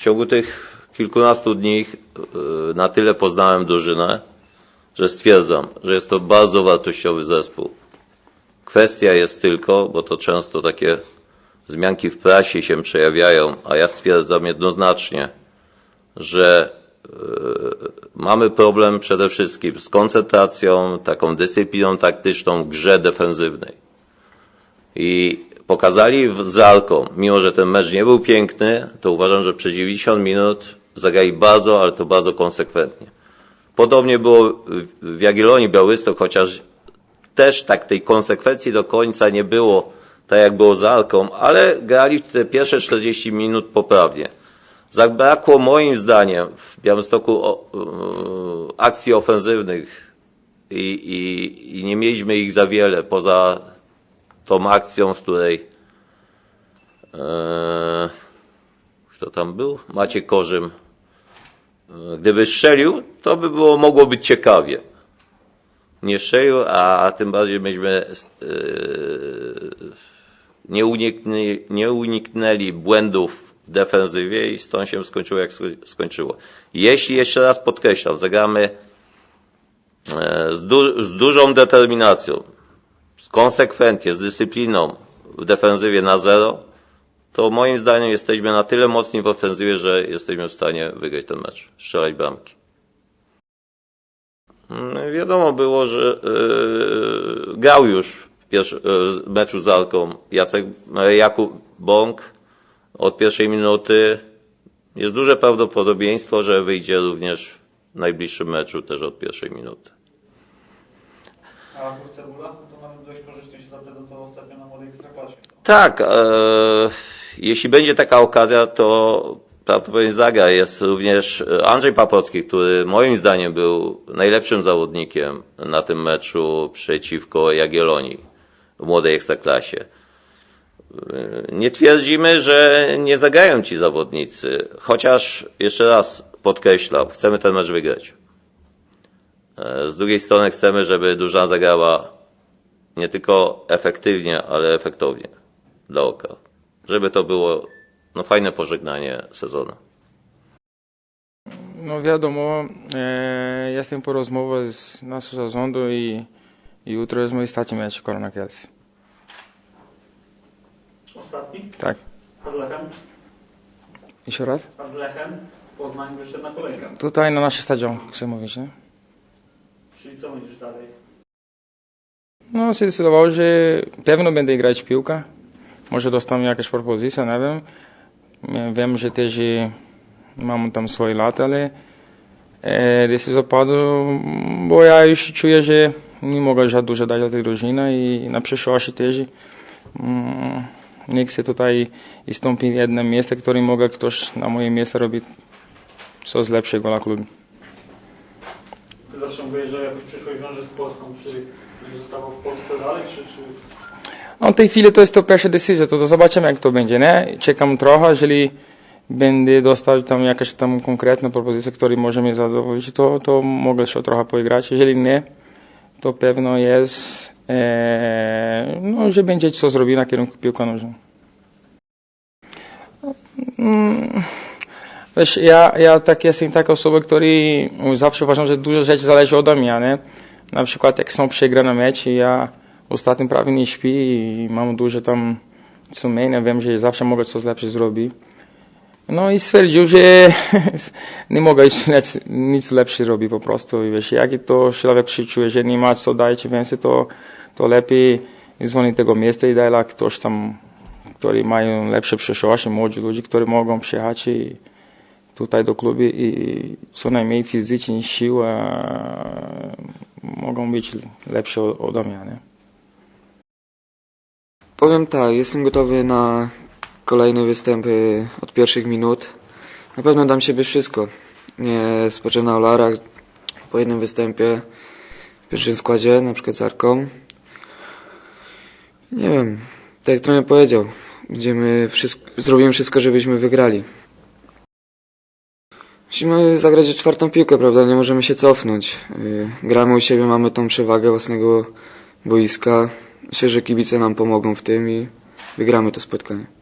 W ciągu tych kilkunastu dni y, na tyle poznałem drużynę, że stwierdzam, że jest to bardzo wartościowy zespół. Kwestia jest tylko, bo to często takie wzmianki w prasie się przejawiają, a ja stwierdzam jednoznacznie, że y, mamy problem przede wszystkim z koncentracją, taką dyscypliną taktyczną w grze defensywnej. I pokazali z Alką, mimo że ten mecz nie był piękny, to uważam, że przez 90 minut zagrali bardzo, ale to bardzo konsekwentnie. Podobnie było w- Jagiellonii Białystok, chociaż też tak tej konsekwencji do końca nie było, tak jak było z Alką, ale grali te pierwsze 40 minut poprawnie. Zabrakło moim zdaniem w Białymstoku yy, akcji ofensywnych i, i, i nie mieliśmy ich za wiele poza tą akcją, w której e, kto tam był? Maciek Korzym. E, Gdyby strzelił, to by było, mogło być ciekawie. Nie strzelił, a tym bardziej myśmy e, nie, uniknęli, nie uniknęli błędów w defensywie i stąd się skończyło jak sko- skończyło. Jeśli jeszcze raz podkreślam, zagramy e, z, du, z dużą determinacją, konsekwentnie, z dyscypliną w defensywie na zero, to moim zdaniem jesteśmy na tyle mocni w ofensywie, że jesteśmy w stanie wygrać ten mecz, strzelać bramki. Mm, Wiadomo było, że yy, grał już w yy, meczu z Alką Jacek, e, Jakub Bąk od pierwszej minuty. Jest duże prawdopodobieństwo, że wyjdzie również w najbliższym meczu też od pierwszej minuty. Cebula, to nawet dość korzystnie się zaprezentował ostatnio na młodej ekstraklasie. Tak, e, jeśli będzie taka okazja, to prawdopodobnie zagra. Jest również Andrzej Paprocki, który moim zdaniem był najlepszym zawodnikiem na tym meczu przeciwko Jagiellonii w młodej ekstraklasie. E, Nie twierdzimy, że nie zagrają ci zawodnicy, chociaż jeszcze raz podkreślam, chcemy ten mecz wygrać. E, Z drugiej strony chcemy, żeby drużyna zagrała nie tylko efektywnie, ale efektownie dla oka. Żeby to było no, fajne pożegnanie sezonu. No wiadomo, e, jestem po rozmowie z naszego zarządu i, i jutro jest mój ostatni mecz. Ostatni, Tak. a z Lechem, Jeszcze raz? a z Lechem w Poznaniu wyszedł na kolejkę. Tutaj na nasz stadion, chcę mówić, nie? Czyli co będziesz dalej? No, zdecydował, że pewno będę grać w piłkę. Może dostanę jakąś propozycję, nie wiem. Ja Wiem, że też i mam tam swoje lata, ale e, decyzja padła, bo ja już czuję, że nie mogę za dużo dać dla tej i na przyszłość też mm, nie chcę tutaj istąpić jedno miejsce, które mogę ktoś na moje miejsce robić coś lepszego dla klubu. Że jakoś przyszłość wiąże z Polską. Czy będziesz zostawał w Polsce dalej, czy... czy... No w tej chwili to jest to pierwsza decyzja, to, to zobaczymy jak to będzie, nie? Czekam trochę, jeżeli będę dostał tam jakaś tam konkretna propozycja, która może mnie zadowolić, to, to mogę jeszcze trochę poigrać. Jeżeli nie, to pewno jest, e, no, że będzie co zrobić na kierunku piłka nożna. Mm, Wiesz, ja, ja tak jestem taka osoba, która zawsze uważam, że dużo rzeczy zależy ode mnie, nie? Na przykład jak są przegrane mecze, ja ostatnio prawie nie śpię i mam dużo tam sumienia, wiem, że zawsze mogę coś lepsze zrobić. No i stwierdził, że nie mogę już nic, nic lepsze robić po prostu. I wiesz, jak to człowiek się czuje, że nie ma co dać więcej, to, to lepiej dzwonić tego miejsca i dla ktoś tam, którzy mają lepsze przyszłości, młodzi ludzie, którzy mogą przyjechać i tutaj do klubu i co najmniej fizycznie siła mogą być lepsze od- ode mnie. Nie? Powiem tak, jestem gotowy na kolejne występy od pierwszych minut. Na pewno dam siebie wszystko. Nie spoczę na olarach po jednym występie w pierwszym składzie, na przykład z Arką. Nie wiem, tak jak trener powiedział, będziemy wszystko, zrobimy wszystko, żebyśmy wygrali. Musimy zagrać czwartą piłkę, prawda? Nie możemy się cofnąć. Yy, Gramy u siebie, mamy tą przewagę własnego boiska. Myślę, że kibice nam pomogą w tym i wygramy to spotkanie.